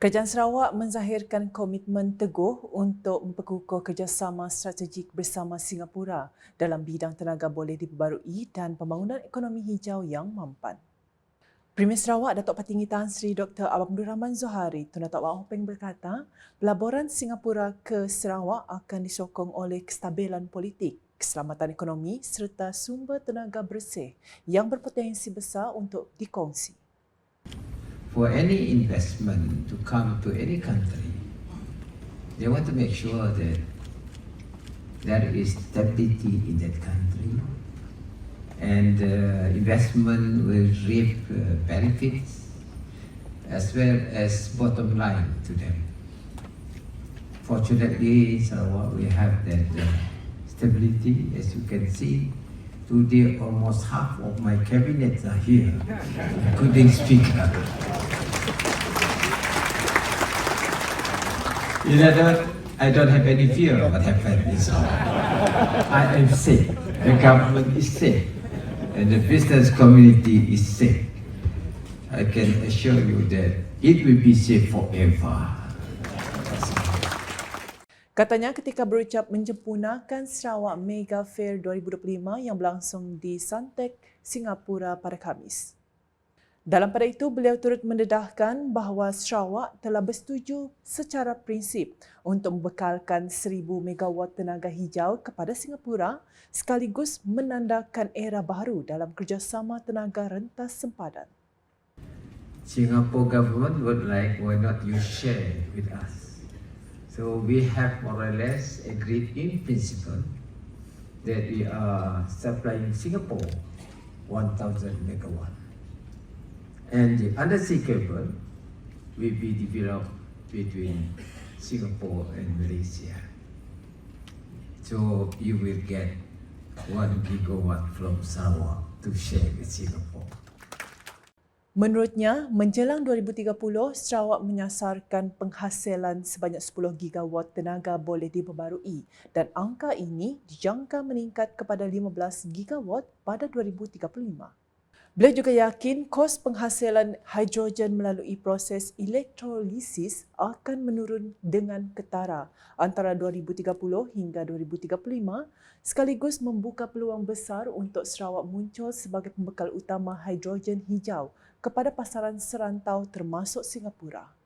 Kerajaan Sarawak menzahirkan komitmen teguh untuk memperkukuh kerjasama strategik bersama Singapura dalam bidang tenaga boleh diperbarui dan pembangunan ekonomi hijau yang mampan. Premier Sarawak Datuk Patinggi Tan Sri Dr. Abdul Rahman Zohari Tun Datuk Wang Hopeng berkata, pelaburan Singapura ke Sarawak akan disokong oleh kestabilan politik, keselamatan ekonomi serta sumber tenaga bersih yang berpotensi besar untuk dikongsi for any investment to come to any country, they want to make sure that there is stability in that country and uh, investment will reap uh, benefits as well as bottom line to them. Fortunately, in Sarawak, we have that uh, stability, as you can see. Today, almost half of my cabinet are here, I couldn't speaker. You know, words, I don't have any fear of what happened Sarawak. I am safe. The government is safe. And the business community is safe. I can assure you that it will be safe forever. Katanya ketika berucap menyempurnakan Sarawak Mega Fair 2025 yang berlangsung di Suntec, Singapura pada Khamis. Dalam pada itu, beliau turut mendedahkan bahawa Sarawak telah bersetuju secara prinsip untuk membekalkan 1000 megawatt tenaga hijau kepada Singapura sekaligus menandakan era baru dalam kerjasama tenaga rentas sempadan. Singapore government would like, why not you share with us? So we have more or less agreed in principle that we are supplying Singapore 1000 megawatt. And the undersea cable will be developed between Singapore and Malaysia. So you will get one gigawatt from Sarawak to share with Singapore. Menurutnya, menjelang 2030, Sarawak menyasarkan penghasilan sebanyak 10 gigawatt tenaga boleh diperbarui dan angka ini dijangka meningkat kepada 15 gigawatt pada 2035. Beliau juga yakin kos penghasilan hidrogen melalui proses elektrolisis akan menurun dengan ketara antara 2030 hingga 2035 sekaligus membuka peluang besar untuk Sarawak muncul sebagai pembekal utama hidrogen hijau kepada pasaran serantau termasuk Singapura.